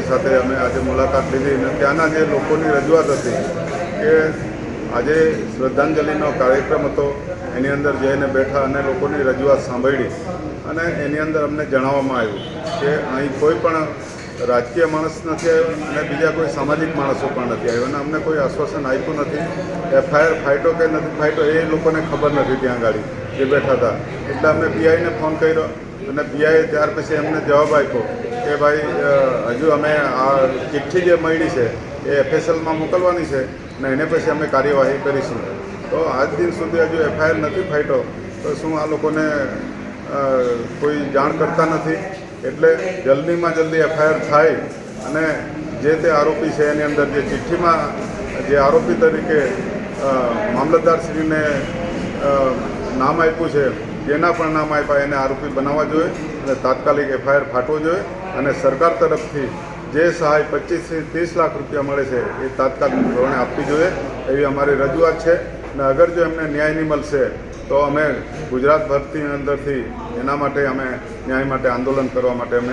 સાથે અમે આજે મુલાકાત લીધી અને ત્યાંના જે લોકોની રજૂઆત હતી કે આજે શ્રદ્ધાંજલિનો કાર્યક્રમ હતો, એની અંદર જઈને બેઠા અને લોકોની રજૂઆત સાંભળી અને એની અંદર અમને જણાવવામાં આવ્યું કે અહીં કોઈ પણ રાજકીય માણસ નથી આવ્યો અને બીજા કોઈ સામાજિક માણસો પણ નથી આવ્યો અને અમને કોઈ આશ્વાસન આપ્યું નથી એફઆઈઆર ફાઇટો કે નથી ફાઇટો એ લોકોને ખબર નથી ત્યાં ગાડી જે બેઠા હતા. એટલે અમે પીઆઈને ફોન કર્યો અને પીઆઈએ ત્યાર પછી એમને જવાબ આપ્યો કે ભાઈ હજુ અમે આ ચિઠ્ઠી જે મળી છે, એ એફએસએલમાં મોકલવાની છે અને એને પછી અમે કાર્યવાહી કરીશું. તો આજ દિન સુધી હજુ એફઆઈઆર નથી ફાટ્યો, તો શું આ લોકોને કોઈ જાણ કરતા નથી? એટલે જલ્દીમાં જલ્દી એફઆઈઆર થાય અને જે તે આરોપી છે એની અંદર જે ચિઠ્ઠીમાં, જે આરોપી તરીકે મામલતદારશ્રીને નામ આપ્યું છે, જેના પણ નામ આપ્યા એને આરોપી બનાવવા જોઈએ અને તાત્કાલિક એફઆઈઆર ફાટવો જોઈએ. અને સરકાર તરફથી જે સહાય પચીસથી ત્રીસ લાખ રૂપિયા મળે છે એ તાત્કાલિક ધોરણે આપવી જોઈએ એવી અમારી રજૂઆત છે. અને અગર જો એમને ન્યાય નહીં મળશે, તો અમે ગુજરાત ભરતી અંદરથી એના માટે અમે ન્યાય માટે આંદોલન કરવા માટે અમે